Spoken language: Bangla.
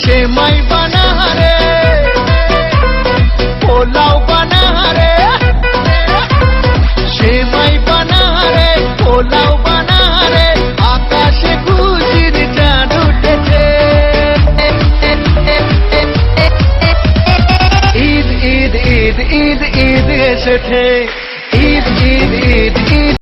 সে মাই বানাহারে, পোলাও বানাহারে, সে মাই বানাহারে, পোলাও বানাহারে, আকাশে খুশির চাঁদ উঠেছে। ঈদ ঈদ ঈদ ঈদ ঈদ এসেছে। ঈদ ঈদ ঈদ ঈদ